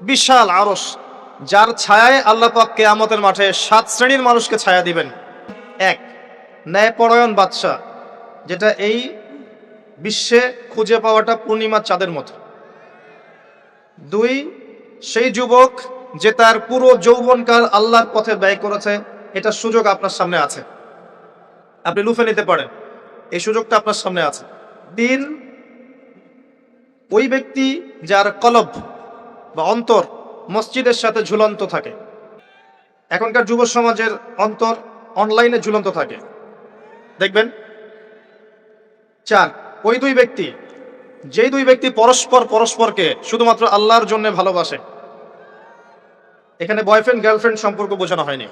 বিশাল আরস যার ছায়ায় আল্লাহ পাক কেয়ামতের মাঠে সাত শ্রেণির মানুষকে ছায়া দিবেন। এক, ন্যায়পরায়ণ বাদশাহ, যেটা এই বিশ্বে খুঁজে পাওয়াটা পূর্ণিমার চাঁদের মতো। দুই, সেই যুবক যে তার পুরো যৌবনকাল আল্লাহর পথে ব্যয় করেছে, এটা সুযোগ আপনার সামনে আছে। আপনি লুফে নিতে পারেন, এই সুযোগটা আপনার সামনে আছে। তিন, ওই ব্যক্তি যার কলব বা অন্তর মসজিদের সাথে ঝুলন্ত থাকে। এখনকার যুব সমাজের অন্তর অনলাইনে ঝুলন্ত থাকে। দেখবেন? চার, ওই দুই ব্যক্তি, যেই দুই ব্যক্তি পরস্পর পরস্পরকে শুধুমাত্র আল্লাহর জন্য ভালোবাসে, এখানে বয়ফ্রেন্ড গার্লফ্রেন্ড সম্পর্ক বোঝানো হয়নি।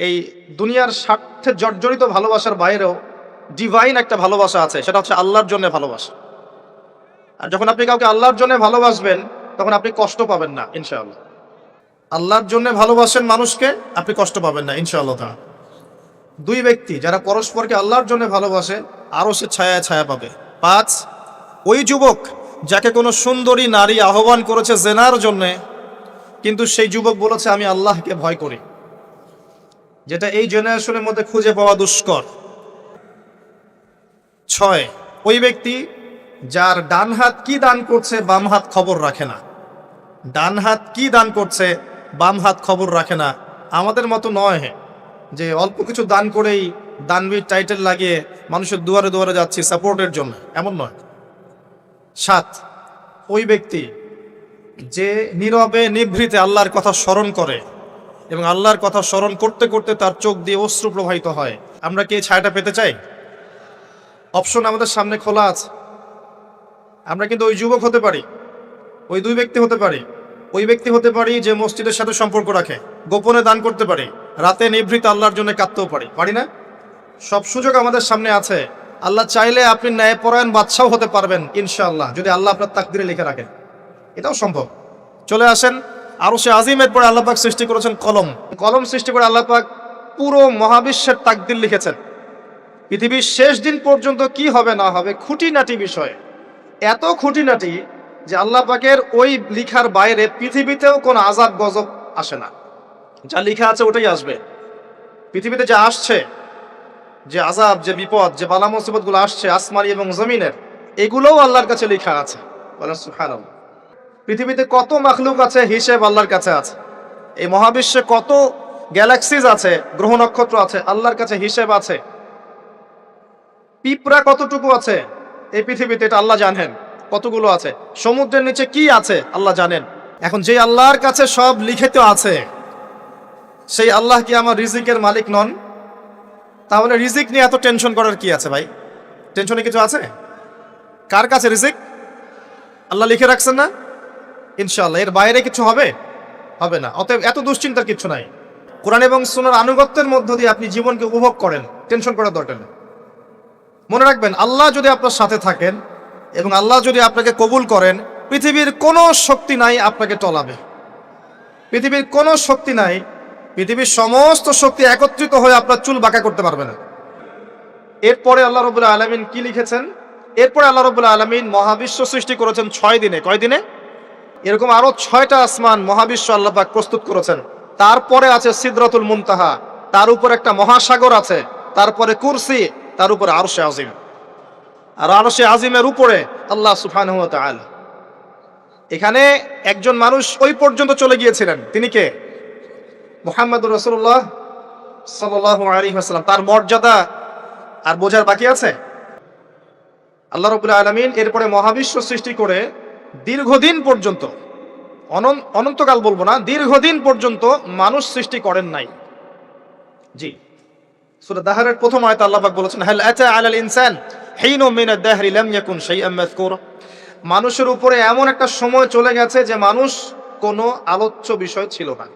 এই দুনিয়ার স্বার্থে জর্জরিত ভালোবাসার বাইরেও ডিভাইন একটা ভালোবাসা আছে, সেটা হচ্ছে আল্লাহর জন্য ভালোবাসা। আর যখন আপনি কাউকে আল্লাহর জন্য ভালোবাসবেন, তখন আপনি কষ্ট পাবেন না, ইনশাআল্লাহ। আল্লাহর জন্য ভালোবাসেন মানুষকে, আপনি কষ্ট পাবেন না, ইনশাআল্লাহ। দুই ব্যক্তি যারা পরস্পরকে আল্লাহর জন্য ভালোবাসে, আরও সে ছায়া ছায়া পাবে। পাঁচ, ওই যুবক যাকে কোনো সুন্দরী নারী আহ্বান করেছে জেনার জন্যে, কিন্তু সেই যুবক বলেছে, আমি আল্লাহকে ভয় করি। যেটা এই জেনারেশনের মধ্যে খুঁজে পাওয়া দুষ্কর। ছয়, ওই ব্যক্তি যার ডান হাত কি দান করছে, বাম হাত খবর রাখে না। ডান হাত কি দান করছে, বাম হাত খবর রাখে না। আমাদের মতো নয় যে অল্প কিছু দান করেই দানবীর টাইটেল লাগিয়ে মানুষের দুয়ারে দুয়ারে যাচ্ছি সাপোর্টের জন্য। এমন নয়। সাত, ওই ব্যক্তি যে নীরবে নিভৃতে আল্লাহর কথা স্মরণ করে এবং আল্লাহর কথা স্মরণ করতে করতে তার চোখ দিয়ে অশ্রু প্রবাহিত হয়। আমরা কি ছায়াটা পেতে চাই? অপশন আমাদের সামনে খোলা আছে। আমরা কিন্তু ওই যুবক হতে পারি, ওই দুই ব্যক্তি হতে পারি, ওই ব্যক্তি হতে পারি যে মসজিদের সাথে সম্পর্ক রাখে, গোপনে দান করতে পারি, রাতে নিভৃত আল্লাহর জন্য কাঁদতেও পারি পারি না? সব সুযোগ আমাদের সামনে আছে। আল্লাহ চাইলে আপনি ন্যায়পরায়ণ বাদশাও হতে পারবেন, ইনশাআল্লাহ, যদি আল্লাহ আপনার তাকদিরে লিখে রাখেন। এটাও সম্ভব। চলে আসেন আরও সে আজিমের পরে আল্লাহ পাক সৃষ্টি করেছেন কলম। কলম সৃষ্টি করে আল্লাহ পাক পুরো মহাবিশ্বের তাকদির লিখেছেন। পৃথিবীর শেষ দিন পর্যন্ত কি হবে না হবে খুঁটিনাটি বিষয়। এত খুঁটিনাটি যে আল্লাহ পাকের ওই লিখার বাইরে পৃথিবীতেও কোনো আজাব গজব আসে না। যা লিখা আছে ওটাই আসবে। পৃথিবীতে যা আসছে, যে আজাব যে বিপদ, যে বালা মুসিবতগুলো আসছে আসমানি এবং জমিনের, এগুলোও আল্লাহর কাছে লেখা আছে। বলেন সুবহানাল্লাহ। পৃথিবীতে কত মাখলুক আছে, হিসেব আল্লাহর কাছে আছে। এই মহাবিশ্বে কত গ্যালাক্সিজ আছে, গ্রহ নক্ষত্র আছে, আল্লাহর কাছে হিসেব আছে। পিঁপড়া কতটুকু আছে এই পৃথিবীতে এটা আল্লাহ জানেন। কতগুলো আছে? সমুদ্রের নিচে কি আছে? আল্লাহ জানেন। এখন যে আল্লাহর কাছে সব লিখিত আছে, সেই আল্লাহ কি আমার রিজিকের মালিক নন? তাহলে রিজিক নিয়ে এত টেনশন করার কি আছে ভাই? টেনশনে কিছু আছে? কার কাছে রিজিক? আল্লাহ লিখে রাখছেন না? ইনশাআল্লাহ, এর বাইরে কিছু হবে? হবে না। অতএব এত দুশ্চিন্তার কিছু নাই। কোরআন এবং সুনার আনুগত্যের মধ্য দিয়ে আপনি জীবনকে উপভোগ করেন। টেনশন করার দরকার নেই। মনে রাখবেন, আল্লাহ যদি আপনার সাথে থাকেন এবং আল্লাহ যদি আপনাকে কবুল করেন, পৃথিবীর কোনো শক্তি নাই আপনাকে টলাবে। পৃথিবীর কোনো শক্তি নাই, পৃথিবীর সমস্ত শক্তি একত্রিত হয়ে আপনার চুল বাঁকা করতে পারবে না। এরপরে আল্লাহ রবুল্লা আলমিন কি লিখেছেন? এরপরে আল্লাহ রবুল্লা আলমিন মহাবিশ্ব সৃষ্টি করেছেন ছয় দিনে। কয় দিনে? এরকম আরও ছয়টা আসমান মহাবিশ্ব আল্লাপাক প্রস্তুত করেছেন। তারপরে আছে সিদরাতুল মুনতাহা, তার উপর একটা মহাসাগর আছে, তারপরে কুরসি তার উপরে আরশে আজিম। আর আরশে আজিমের উপরে আল্লাহ ওয়া এখানে একজন মানুষ ওই পর্যন্ত চলে গিয়েছিলেন। তিনি কে? মোহাম্মদ রসুল্লাহ আলাইহি তার মর্যাদা আর বোঝার বাকি আছে? আল্লাহ রবুল্লা আলমিন এরপরে মহাবিশ্ব সৃষ্টি করে দীর্ঘদিন পর্যন্ত, অনন- অনন্তকাল বলব না, দীর্ঘদিন পর্যন্ত মানুষ সৃষ্টি করেন নাই। জি। সূরা দাহরের প্রথম আয়াত আল্লাহ পাক বলেছেন, হাল আতা আলাল ইনসান হিনু মিন আদ-দাহরি লাম ইয়াকুন শাইআম মাযকুরা। মানুষের উপরে এমন একটা সময় চলে গেছে যে মানুষ কোনো আলোচ্য বিষয় ছিল না।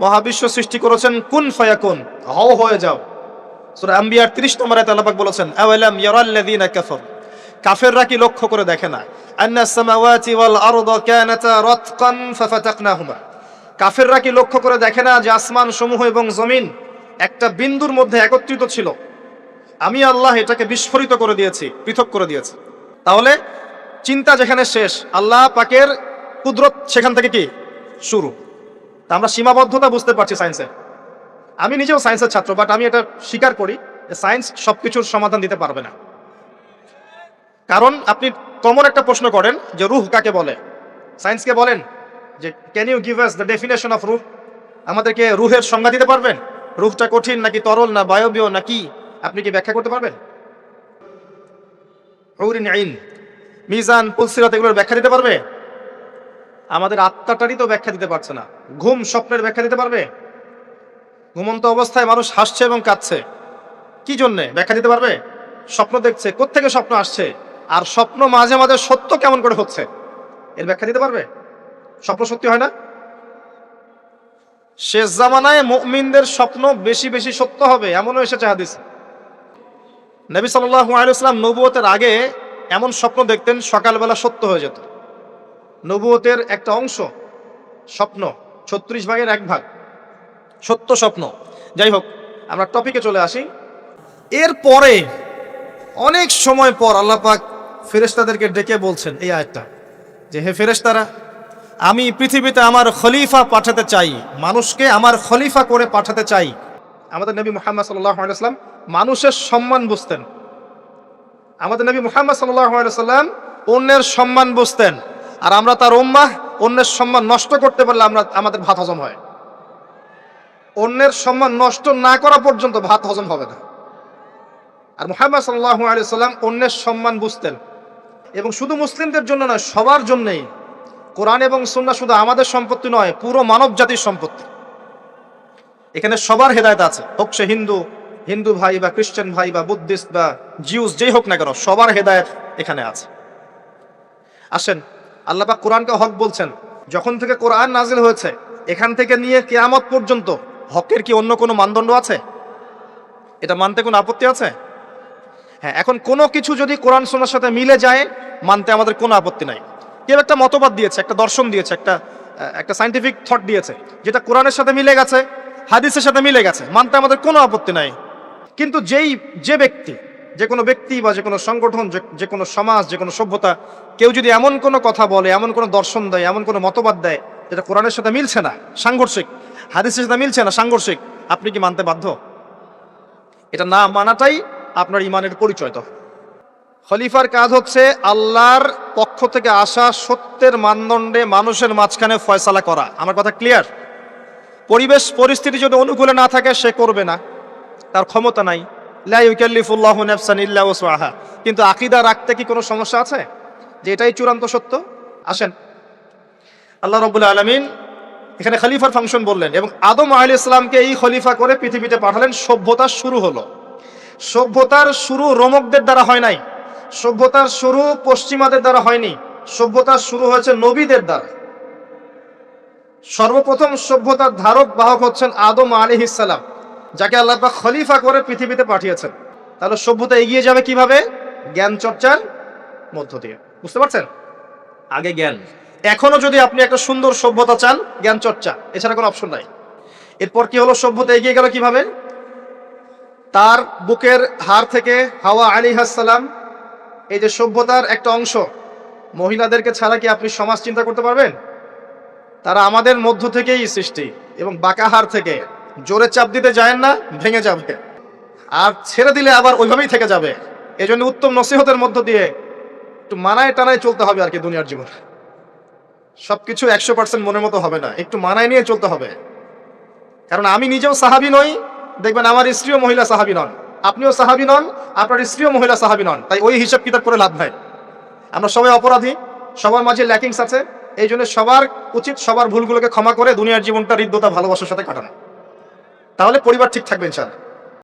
মহাবিশ্ব সৃষ্টি করেছেন, কুন ফায়াকুন? হও, হয়ে যাও। সূরা আম্বিয়ার 30 নম্বর আয়াতে আল্লাহ পাক বলেছেন, আওয়ালাম ইয়ারাল্লাযীনা কাফার? কাফেররা কি লক্ষ্য করে দেখে না? আন্না সামাওয়াতি ওয়াল আরদা কানাতা রাতকান ফাফাতাকনাহুমা। কাফেররা কি লক্ষ্য করে দেখে না যে আসমান সমূহ এবং জমিন একটা বিন্দুর মধ্যে একত্রিত ছিল। আমি আল্লাহ এটাকে বিস্ফোরিত করে দিয়েছি, পৃথক করে দিয়েছি। তাহলে চিন্তা যেখানে শেষ, আল্লাহ পাকের কুদরত সেখান থেকে কি? শুরু। তা আমরা সীমাবদ্ধতা বুঝতে পারছি সায়েন্সে। আমি নিজেও সায়েন্সের ছাত্র বাট আমি এটা স্বীকার করি যে সায়েন্স সব কিছুর সমাধান দিতে পারবে না। কারণ আপনি কমন একটা প্রশ্ন করেন যে রুহ কাকে বলে? সায়েন্সকে বলেন যে can you give us the definition of রুহ? আমাদেরকে রুহের সংজ্ঞা দিতে পারবেন? রুহটা কঠিন নাকি তরল না বায়বীয় নাকি? আপনি কি ব্যাখ্যা করতে পারবেন? হুরিন আইন। মিজান পুলসিরাত এগুলোর ব্যাখ্যা দিতে পারবে? আমাদের আত্মাটারই তো ব্যাখ্যা দিতে পারছে না। ঘুম স্বপ্নের ব্যাখ্যা দিতে পারবে? ঘুমন্ত অবস্থায় মানুষ হাসছে এবং কাঁদছে। কি জন্যে? ব্যাখ্যা দিতে পারবে? স্বপ্ন দেখছে, কোত্থেকে স্বপ্ন আসছে? আর স্বপ্ন মাঝে মাঝে সত্য কেমন করে হচ্ছে? এর ব্যাখ্যা দিতে পারবে? স্বপ্ন সত্যি হয় না? শেষ জামানায় মুমিনদের স্বপ্ন বেশি বেশি সত্য হবে, এমনও এসেছে হাদিস। নবী সাল্লাল্লাহু আলাইহি নবুয়তের আগে এমন স্বপ্ন দেখতেন, সকালবেলা সত্য হয়ে যেত। নবুয়তের একটা অংশ, স্বপ্ন, ছত্রিশ ভাগের এক ভাগ। সত্য স্বপ্ন। যাই হোক, আমরা টপিকে চলে আসি। এর পরে অনেক সময় পর আল্লাহ পাক ফেরেশতাদেরকে ডেকে বলছেন এই আয়াতটা, যে হে ফেরেশতারা আমি পৃথিবীতে আমার খলিফা পাঠাতে চাই। মানুষকে আমার খলিফা করে পাঠাতে চাই। আমাদের নবী মুহাম্মদ সাল্লাম মানুষের সম্মান বুঝতেন। আমাদের নবী মুহাম্মদ আলাইসাল্লাম অন্যের সম্মান বুঝতেন। আর আমরা তার উম্মাহ অন্যের সম্মান নষ্ট করতে পারলে আমরা, আমাদের ভাত হজম হয়। অন্যের সম্মান নষ্ট না করা পর্যন্ত ভাত হজম হবে না। আর মুহাম্মদ সাল্লাহ আলাইসাল্লাম অন্যের সম্মান বুঝতেন। এবং শুধু মুসলিমদের জন্য নয়, সবার জন্যই কোরআন এবং সুন্না শুধু আমাদের সম্পত্তি নয়, পুরো মানব জাতির সম্পত্তি। এখানে সবার হেদায়ত আছে, হোক সে হিন্দু হিন্দু ভাই বা খ্রিস্টান ভাই বা বুদ্ধিস্ট বা জিউস, যেই হোক না কেন, সবার হেদায়ত এখানে আছে। আসেন, আল্লাহ পাক কোরআনকে হক বলছেন, যখন থেকে কোরআন নাজিল হয়েছে, এখান থেকে নিয়ে কেয়ামত পর্যন্ত হকের কি অন্য কোনো মানদণ্ড আছে? এটা মানতে কোনো আপত্তি আছে? হ্যাঁ এখন কোনো কিছু যদি কোরআন শোনার সাথে মিলে যায়, মানতে আমাদের কোনো আপত্তি নাই। কেউ একটা মতবাদ দিয়েছে, একটা দর্শন দিয়েছে, একটা একটা সাইন্টিফিক থট দিয়েছে, যেটা কোরআনের সাথে মিলে গেছে, হাদিসের সাথে মিলে গেছে, মানতে আমাদের কোনো আপত্তি নাই। কিন্তু যেই, যে ব্যক্তি, যে কোনো ব্যক্তি বা যে কোনো সংগঠন, যে- কোনো সমাজ, যে কোনো সভ্যতা, কেউ যদি এমন কোনো কথা বলে, এমন কোনো দর্শন দেয়, এমন কোনো মতবাদ দেয়, যেটা কোরআনের সাথে মিলছে না, সাংঘর্ষিক, হাদিসের সাথে মিলছে না, সাংঘর্ষিক, আপনি কি মানতে বাধ্য? এটা না মানাটাই আপনার ইমানের পরিচয় তো। খলিফার কাজ হচ্ছে আল্লাহর পক্ষ থেকে আসা সত্যের মানদণ্ডে মানুষের মাঝখানে ফয়সালা করা। আমার কথা ক্লিয়ার পরিবেশ, পরিস্থিতি যদি অনুকূলে না থাকে, সে করবে না। তার ক্ষমতা নাই। কিন্তু আকিদা রাখতে কি কোনো সমস্যা আছে? যে এটাই চূড়ান্ত সত্য? আসেন। আল্লাহ রাব্বুল আলামিন এখানে খলিফার ফাংশন বললেন এবং আদম আলাইহিস ইসলামকে এই খলিফা করে পৃথিবীতে পাঠালেন। সভ্যতা শুরু হলো। সভ্যতার শুরু রোমকদের দ্বারা হয় নাই। সভ্যতার শুরু পশ্চিমাদের দ্বারা হয়নি। সভ্যতার শুরু হয়েছে নবীদের দ্বারা। সর্বপ্রথম সভ্যতার ধারক বাহক হচ্ছেন আদম আলী ইসালাম যাকে আল্লাহ খলিফা করে পৃথিবীতে পাঠিয়েছেন। তাহলে সভ্যতা এগিয়ে যাবে কীভাবে? জ্ঞান চর্চার মধ্য দিয়ে। বুঝতে পারছেন? আগে জ্ঞান। এখনও যদি আপনি একটা সুন্দর সভ্যতা চান জ্ঞান চর্চা এছাড়া কোনো অপশন নাই। এরপর কি হলো? সভ্যতা এগিয়ে গেল কীভাবে? তার বুকের হাড় থেকে হাওয়া আলী হাসালাম এই যে সভ্যতার একটা অংশ, মহিলাদেরকে ছাড়া কি আপনি সমাজ চিন্তা করতে পারবেন? তারা আমাদের মধ্য থেকেই সৃষ্টি এবং বাঁকাহার থেকে। জোরে চাপ দিতে যায় না, ভেঙে যাবে। আর ছেড়ে দিলে আবার ওইভাবেই থেকে যাবে। এই জন্য উত্তম নসিহতের মধ্য দিয়ে একটু মানায় টানায় চলতে হবে আর কি দুনিয়ার জীবন। সবকিছু একশো পার্সেন্ট মনের মতো হবে না, একটু মানায় নিয়ে চলতে হবে। কারণ আমি নিজেও সাহাবি নই, দেখবেন আমার স্ত্রীও মহিলা সাহাবি নন। আপনিও সাহাবি নন, আপনার স্ত্রীও মহিলা সাহাবি নন, তাই ওই হিসাব কিতাব করে লাভ নাই। আমরা সবাই অপরাধী, সবার মাঝে ল্যাকিংস আছে, এই জন্য সবার উচিত সবার ভুলগুলোকে ক্ষমা করে দুনিয়ার জীবনটা হৃদ্যতা, ভালোবাসার সাথে কাটানো। তাহলে পরিবার ঠিক থাকবে ইনশাআল্লাহ।